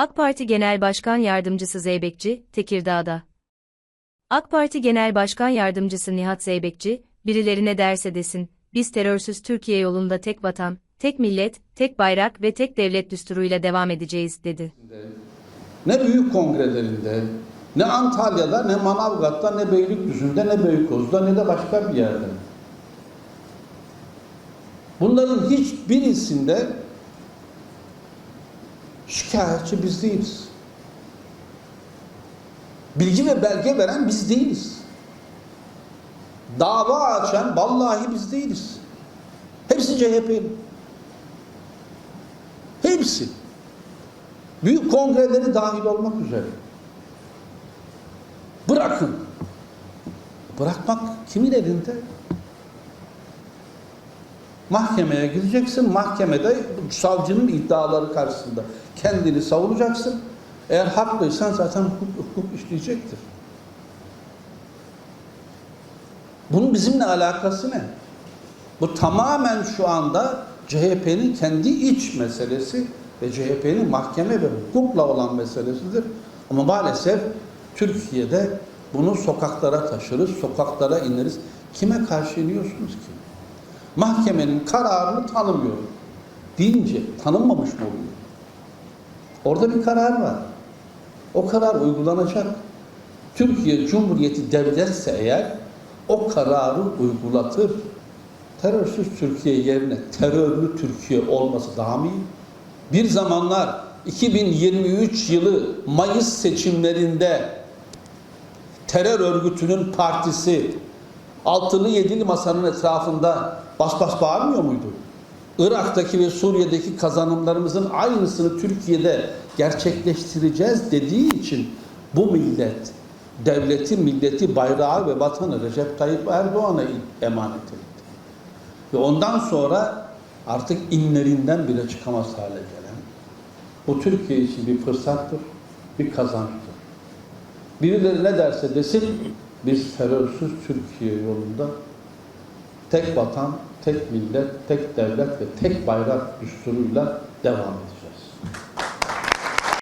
AK Parti Genel Başkan Yardımcısı Zeybekçi, Tekirdağ'da. AK Parti Genel Başkan Yardımcısı Nihat Zeybekçi, birilerine derse desin, biz terörsüz Türkiye yolunda tek vatan, tek millet, tek bayrak ve tek devlet düsturuyla devam edeceğiz, dedi. Ne büyük kongrelerinde, ne Antalya'da, ne Manavgat'ta, ne Beylikdüzü'nde, ne Beykoz'da, ne de başka bir yerde. Bunların hiçbirisinde şikayetçi biz değiliz. Bilgi ve belge veren biz değiliz. Dava açan vallahi biz değiliz. Hepsi CHP'li. Hepsi. Büyük kongreleri dahil olmak üzere. Bırakın. Bırakmak kimin elinde? Mahkemeye gideceksin. Mahkemede savcının iddiaları karşısında kendini savunacaksın. Eğer haklıysan zaten hukuk, hukuk işleyecektir. Bunun bizimle alakası ne? Bu tamamen şu anda CHP'nin kendi iç meselesi ve CHP'nin mahkeme ve hukukla olan meselesidir. Ama maalesef Türkiye'de bunu sokaklara taşırız, sokaklara ineriz. Kime karşı iniyorsunuz ki? Mahkemenin kararını tanımıyorum deyince tanınmamış mı oluyor? Orada bir karar var. O karar uygulanacak. Türkiye Cumhuriyeti devletse eğer o kararı uygulatır. Terörsüz Türkiye yerine terörlü Türkiye olması daha mı iyi? Bir zamanlar 2023 yılı Mayıs seçimlerinde terör örgütünün partisi altılı yedili masanın etrafında bas bas bağırmıyor muydu? Irak'taki ve Suriye'deki kazanımlarımızın aynısını Türkiye'de gerçekleştireceğiz dediği için bu millet devleti, milleti, bayrağı ve vatanı Recep Tayyip Erdoğan'a emanet etti. Ve ondan sonra artık inlerinden bile çıkamaz hale gelen bu Türkiye için bir fırsattır, bir kazançtır. Birileri ne derse desin biz terörsüz Türkiye yolunda tek vatan, tek millet, tek devlet ve tek bayrak düsturuyla devam edeceğiz.